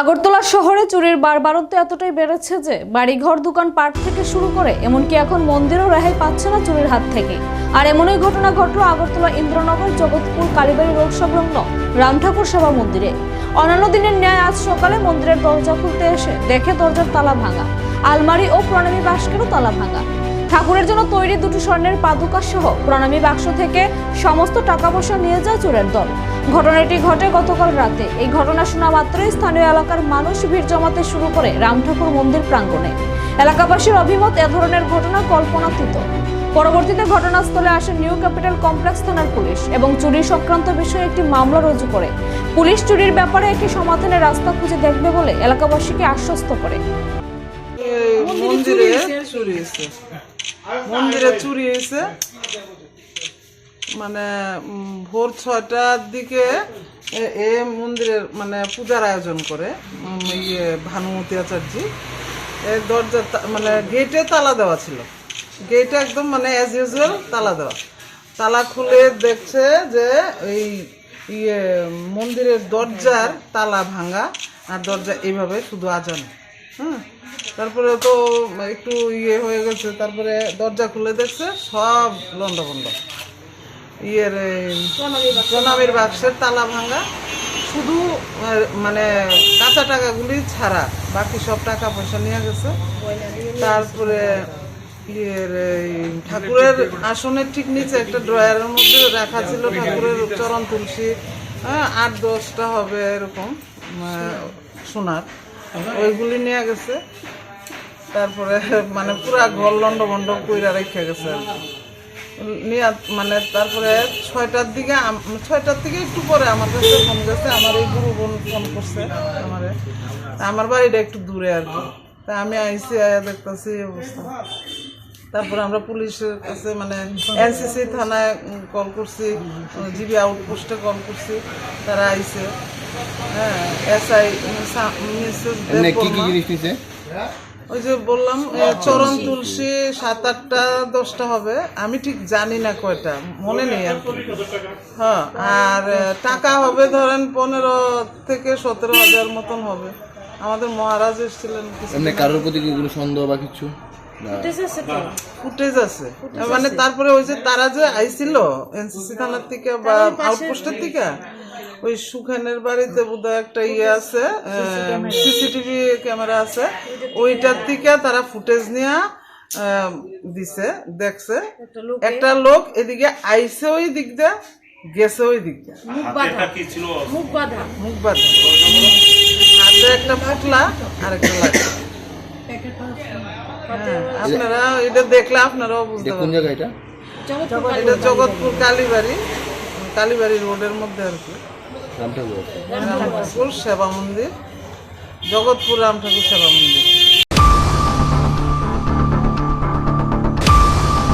আগরতলা শহরে চুরির বারবারত্ব এতটাই বেড়েছে যে বাড়িঘর, দোকান, পাট থেকে শুরু করে এমনকি এখন মন্দিরও রেহাই পাচ্ছে না চুরির হাত থেকে। আর এমনই ঘটনা ঘটলো আগরতলা ইন্দ্রনগর, জগৎপুর, কালীবাড়ি রোড সংলগ্ন রামঠাকুর সেবা মন্দিরে। অন্যান্য দিনের ন্যায় আজ সকালে মন্দিরের দরজা খুলতে এসে দেখে দরজার তালা ভাঙা। আলমারি ও প্রণামী বাস্কেরও তালা ভাঙা। ঠাকুরের জন্য তৈরি দুটো স্বর্ণের পাদুকা সহ প্রণামী বাক্স থেকে সমস্ত টাকা পয়সা নিয়ে যায় চোরের দল। ঘটনাটি ঘটে গতকাল রাতে। এই ঘটনা শোনা মাত্রই স্থানীয় এলাকার মানুষ ভিড় জমাতে শুরু করে রাম ঠাকুর মন্দির প্রাঙ্গণে। এলাকাবাসীর অভিমত এ ধরনের ঘটনা কল্পনাতীত। পরবর্তীতে ঘটনাস্থলে আসে নিউ ক্যাপিটাল কমপ্লেক্স থানার পুলিশ এবং চুরি সংক্রান্ত বিষয়ে একটি মামলা রুজু করে। পুলিশ চুরির ব্যাপারে একটি সমাধানের রাস্তা খুঁজে দেখবে বলে এলাকাবাসীকে আশ্বস্ত করে। মন্দিরে চুরি হয়েছে। মন্দিরে চুরি হয়েছে। মানে ভোর ছয়টার দিকে এ- মন্দিরের মানে পূজার আয়োজন করে ইয়ে ভানুমতি আচার্য। এই দরজা মানে গেটে তালা দেওয়া ছিল। গেটে একদম মানে অ্যাজ ইউজুয়াল তালা দেওয়া। তালা খুলে দেখছে যে এই ইয়ে মন্দিরের দরজার তালা ভাঙা, আর দরজা এইভাবে শুধু আজানো। হ্যাঁ তারপরে তো একটু ইয়ে হয়ে গেছে, তারপরে দরজা খুলে দেখছে সব লন্ডভন্ড। ইয়ের প্রণামীর বাক্সের তালা ভাঙা। শুধু মানে কাঁচা টাকাগুলি ছাড়া বাকি সব টাকা পয়সা নিয়ে গেছে। তারপরে ইয়ের ঠাকুরের আসনের ঠিক নিচে একটা ড্রয়ারের মধ্যে রাখা ছিল ঠাকুরের চরণ তুলসী। আট, দশটা হবে এরকম সোনার। ওইগুলি নিয়ে গেছে। তারপরে মানে পুরা ঘর লন্ড ভন্ড কইরা রেখে গেছে আর কি। নিয়ে মানে তারপরে ছয়টার দিকে ছয়টার থেকে একটু পরে আমার কাছে ফোন গেছে আমার এই গুরু বোন ফোন করছে আমারে। আমার বাড়িটা একটু দূরে আর কি। তা আমি আইসি আয়া দেখতেছি এই অবস্থা। তারপরে আমরা পুলিশের কাছে মানে এনসিসি থানায় কল করছি জিবি আউটপোস্টে কল করছি তারা আইছে। হ্যাঁ এসআই মিসেস কি কি জিনিস নিছে? ওই যে বললাম এ, চরণ তুলসী। সাত আটটা দশটা হবে। আমি ঠিক জানি না কয়টা মনে নেই আর হ্যাঁ আর টাকা হবে ধরেন পনেরো থেকে সতেরো হাজার মতন হবে। আমাদের মহারাজ এসেছিলেন কিছু এমনি কারোর প্রতি কি কোনো সন্দেহ বা কিছু? ফুটেজ আছে মানে তারপরে ওই যে তারা যে আইছিল এনসিসি থানার থেকে বা আউটপোস্টের থেকে ওই সুখানের বাড়িতে বোধহয় একটা ইয়ে আছে সিসিটিভি ক্যামেরা আছে। ওইটার থেকে তারা ফুটেজ নিয়ে দিছে দেখছে। একটা লোক এদিকে আইসে ওই দিক দিয়ে গেছে ওই দিক দিয়ে। মুখ বাঁধা। হাতে একটা ফুটলা আর একটা লাগা হ্যাঁ, আপনারা এটা দেখলে আপনারাও বুঝতে এটা পারবেন। এটা এটা জগৎপুর কালীবাড়ি কালীবাড়ি রোডের মধ্যে আর কি। সেবা মন্দির জগৎপুর রাম ঠাকুর সেবা মন্দির।